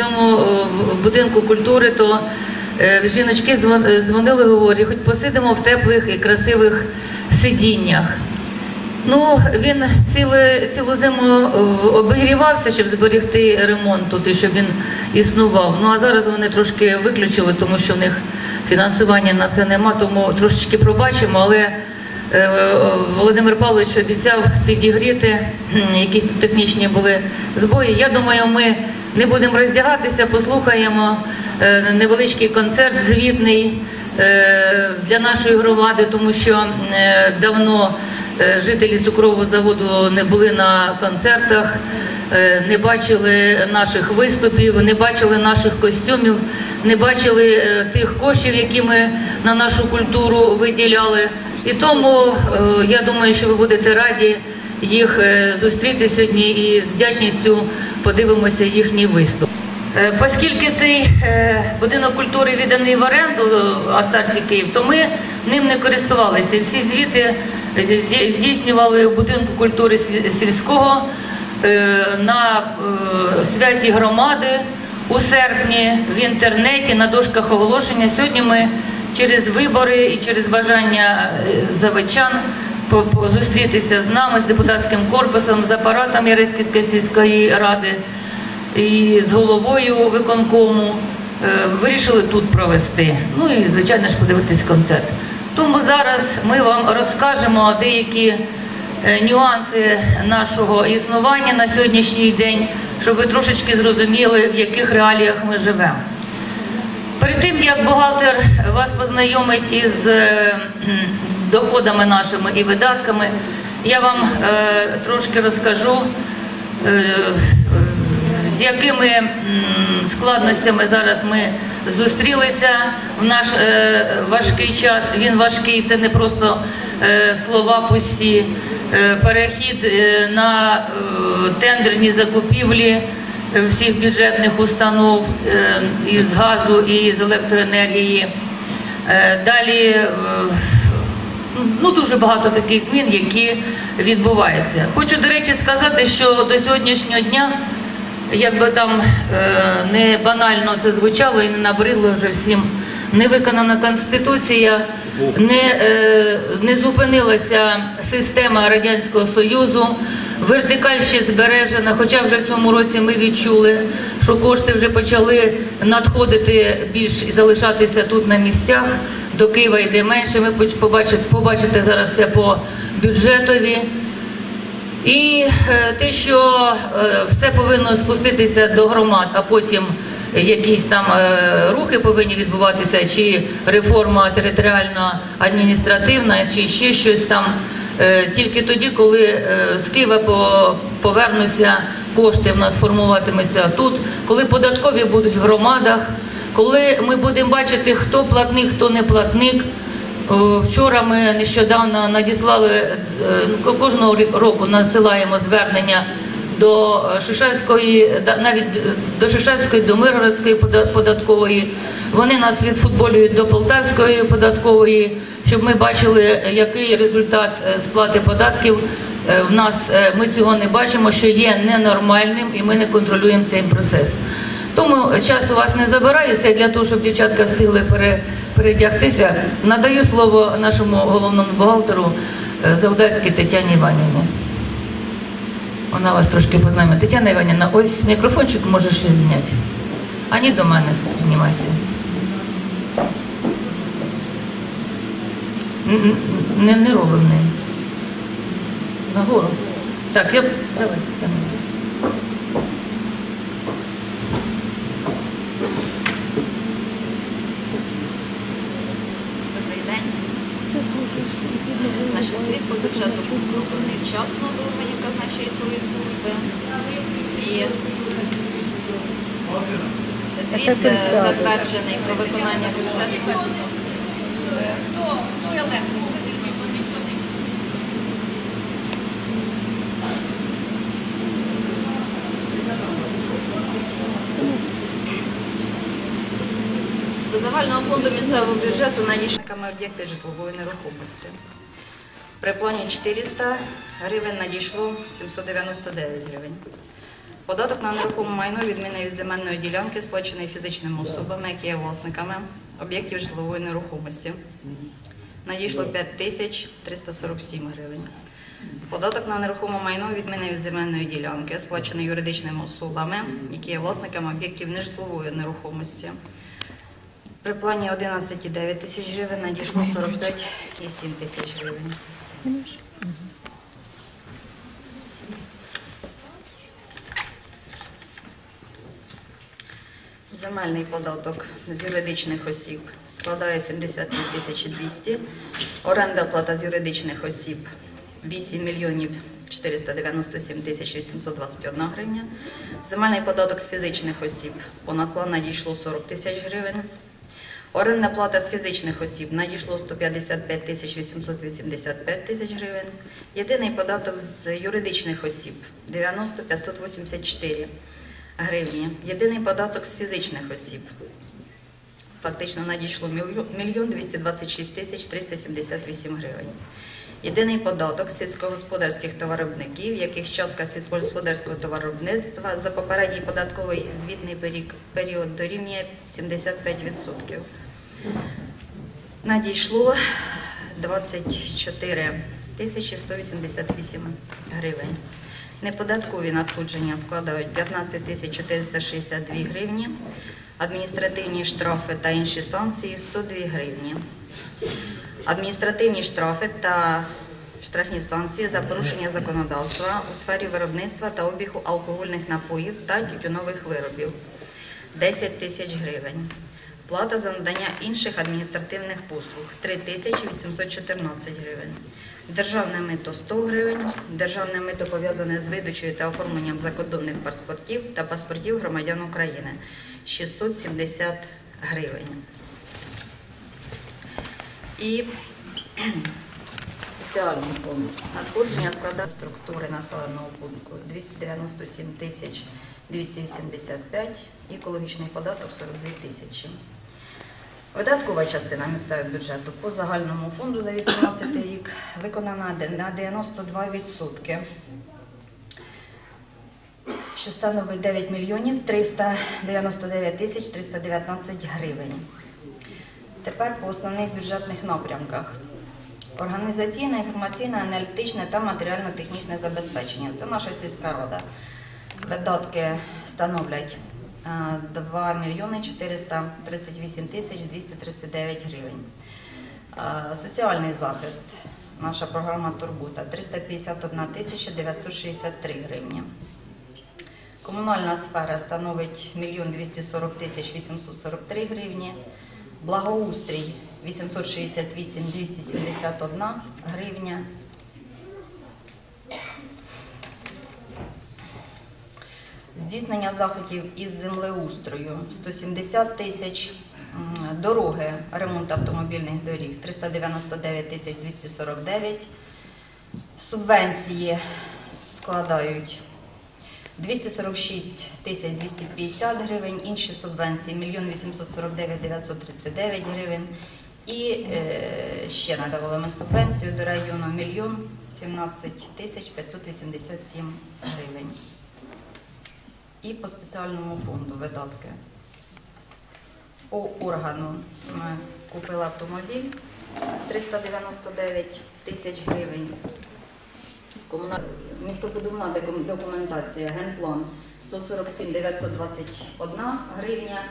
цьому е, будинку культури, то е, жіночки е, дзвонили, говорять, хоч посидимо в теплих і красивих сидіннях. Ну, він ціле, цілу зиму обігрівався, щоб зберегти ремонт тут і щоб він існував. Ну а зараз вони трошки виключили, тому що в них фінансування на це нема, тому трошечки пробачимо, але Володимир Павлович обіцяв підігріти, якісь технічні були збої. Я думаю, ми не будемо роздягатися, послухаємо е, невеличкий концерт звітний е, для нашої громади, тому що е, давно жителі цукрового заводу не були на концертах, не бачили наших виступів, не бачили наших костюмів, не бачили тих коштів, які ми на нашу культуру виділяли. І тому я думаю, що ви будете раді їх зустріти сьогодні і з вдячністю подивимося їхній виступ. Е, Оскільки цей е, будинок культури відданий в оренду е, Астарті Київ, то ми ним не користувалися. Всі звіти здійснювали в будинку культури сільського на святі громади у серпні в інтернеті на дошках оголошення. Сьогодні ми через вибори і через бажання по- зустрітися з нами, з депутатським корпусом, з апаратом Ярисківської сільської ради і з головою виконкому е, вирішили тут провести. Ну і звичайно ж подивитись концерт. Тому зараз ми вам розкажемо деякі е, нюанси нашого існування на сьогоднішній день, щоб ви трошечки зрозуміли, в яких реаліях ми живемо. Перед тим як бухгалтер вас познайомить із е, доходами нашими і видатками, я вам е, трошки розкажу, е, з якими м, складностями зараз ми зустрілися в наш е, важкий час. Він важкий, це не просто е, слова пусті. Е, Перехід е, на е, тендерні закупівлі е, всіх бюджетних установ е, із газу і з електроенергії. Е, Далі ну, дуже багато таких змін, які відбуваються. Хочу, до речі, сказати, що до сьогоднішнього дня, якби там е, не банально це звучало і не набридло вже всім, не виконана Конституція, не, е, не зупинилася система Радянського Союзу, вертикаль ще збережена, хоча вже в цьому році ми відчули, що кошти вже почали надходити більш і залишатися тут на місцях. До Києва йде менше. Ви побачите, побачите зараз це по бюджетові. І е, те, що е, все повинно спуститися до громад, а потім якісь там е, рухи повинні відбуватися, чи реформа територіально-адміністративна, чи ще щось там. Тільки тоді, коли з Києва по- повернуться кошти, в нас формуватимуться тут, коли податкові будуть в громадах, коли ми будемо бачити, хто платник, хто не платник. Вчора ми нещодавно надіслали е, ко- кожного року надсилаємо звернення до е, Шишацької, навіть е, до Шишацької, до Миргородської пода- податкової. Вони нас відфутболюють до Полтавської податкової, щоб ми бачили, е, який результат е, сплати податків. Е, В нас е, ми цього не бачимо, що є ненормальним, і ми не контролюємо цей процес. Тому час у вас не забираю, це для того, щоб дівчатка встигли передягтися. Надаю слово нашому головному бухгалтеру е, Завдацькій Тетяні Іванівні. Вона вас трошки познайомить. Тетяна Іванівна, ось мікрофончик можеш ще зняти. Ані до мене знімайся. Не, не робимо неї. Нагору. Так, я. Давай, Тетяна. Добрий день. Значить, звіт по бюджету був зроблений вчасно до казначейської служби. І звіт е, затверджений про виконання бюджету. До загального фонду місцевого бюджету надійшли об'єкти житлової нерухомості. При плані 400 гривень надійшло 799 гривень. Податок на нерухоме майно відмінний від земельної ділянки, сплачений фізичними особами, які є власниками об'єктів житлової нерухомості. Надійшло 5 347 гривень. Податок на нерухоме майно відмінний від земельної ділянки, сплачений юридичними особами, які є власниками об'єктів нежитлової нерухомості. При плані 11,9 тисяч гривень надійшло 45,7 тисяч гривень. Земельний податок з юридичних осіб складає 73 тисячі 200. Оренда плата з юридичних осіб 8 мільйонів 497 тисяч 821 гривня. Земельний податок з фізичних осіб понад план надійшло 40 тисяч гривень. Орендна плата з фізичних осіб надійшло 155 тисяч 885 тисяч гривень. Єдиний податок з юридичних осіб 90 584 гривні. Єдиний податок з фізичних осіб. Фактично надійшло мільйон 226 тисяч 378 гривень. Єдиний податок сільськогосподарських товаровиробників, яких частка сільськогосподарського товаровиробництва за попередній податковий звітний період дорівнює 75%. Надійшло 24 тисячі 188 гривень. Неподаткові надходження складають 15 тисяч 462 гривні, адміністративні штрафи та інші санкції 102 гривні. Адміністративні штрафи та штрафні санкції за порушення законодавства у сфері виробництва та обігу алкогольних напоїв та тютюнових виробів 10 тисяч гривень. Плата за надання інших адміністративних послуг 3 тисячі 814 гривень. Державне мито 100 гривень. Державне мито пов'язане з видачею та оформленням закордонних паспортів та паспортів громадян України 670 гривень. І спеціальний фонд. Надходження складає структури населеного пункту 297 тисяч 285, екологічний податок 42 тисячі. Видаткова частина місцевого бюджету по загальному фонду за 2018 рік виконана на 92%, що становить 9 мільйонів 399 тисяч 319 гривень. Тепер по основних бюджетних напрямках. Організаційне, інформаційне, аналітичне та матеріально-технічне забезпечення. Це наша сільська рада. Видатки становлять е, 2 мільйони 438 тисяч 239 гривень. Е, Соціальний захист. Наша програма Турбота 351 тисяча 963 гривні. Комунальна сфера становить 1 240 тисяч 843 гривні. Благоустрій 868 271 гривня. Здійснення заходів із землеустрою 170 тисяч. Дороги, ремонт автомобільних доріг 399 тисяч 249. Субвенції складають 246 тисяч 250 гривень, інші субвенції 1 849 939 гривень. І е, ще надавали ми субвенцію до району 1 17 тисяч 587 гривень. І по спеціальному фонду видатки. По органу ми купили автомобіль 399 тисяч гривень. Комуна- Містобудівна документація, генплан 147 921 гривня.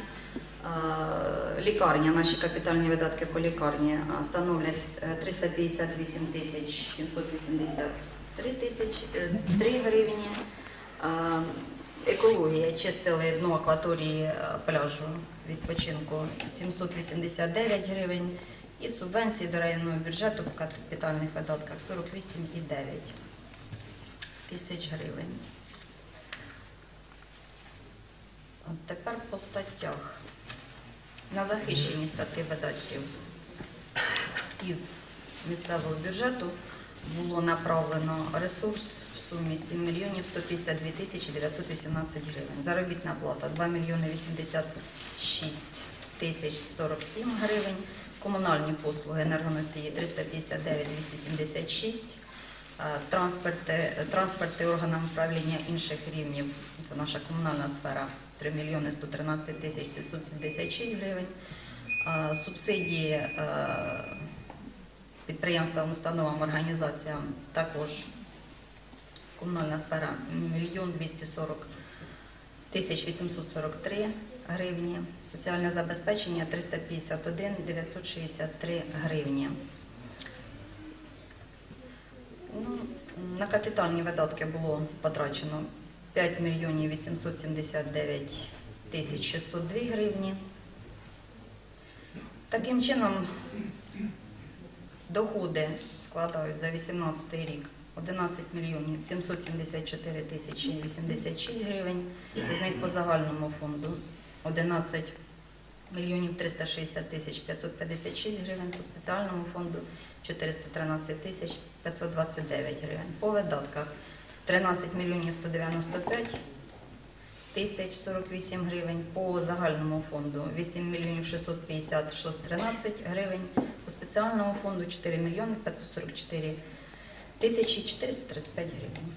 Е, Лікарня, наші капітальні видатки по лікарні е, становлять е, 358 тисяч 783 тисячі е, 3 гривні. Е, Екологія чистили дно акваторії е, пляжу відпочинку 789 гривень. І субвенції до районного бюджету по капітальних видатках 48,9 тисяч гривень. От тепер по статтях. На захищені статті видатків із місцевого бюджету було направлено ресурс в сумі 7 мільйонів 152 тисячі 918 гривень. Заробітна плата 2 мільйони 86 тисяч 47 гривень. Комунальні послуги енергоносії 359 276. Е, Транспорти, трансферти органам управління інших рівнів, це наша комунальна сфера, 3 мільйони 113 тисяч 776 гривень. Е, Субсидії е, підприємствам, установам, організаціям також комунальна сфера 1 240 тисяч 843 гривні. Соціальне забезпечення 351 963 гривні. Ну, на капітальні видатки було потрачено 5 мільйонів 879 тисяч 602 гривні. Таким чином, доходи складають за 2018 рік 11 мільйонів 774 тисячі 86 гривень, з них по загальному фонду 11 мільйонів 360 тисяч 556 гривень, по спеціальному фонду 413 тисяч 529 гривень. По видатках 13 мільйонів 195 тисяч 48 гривень, по загальному фонду 8 мільйонів 650 613 гривень, по спеціальному фонду 4 мільйони 544 тисячі 435 гривень.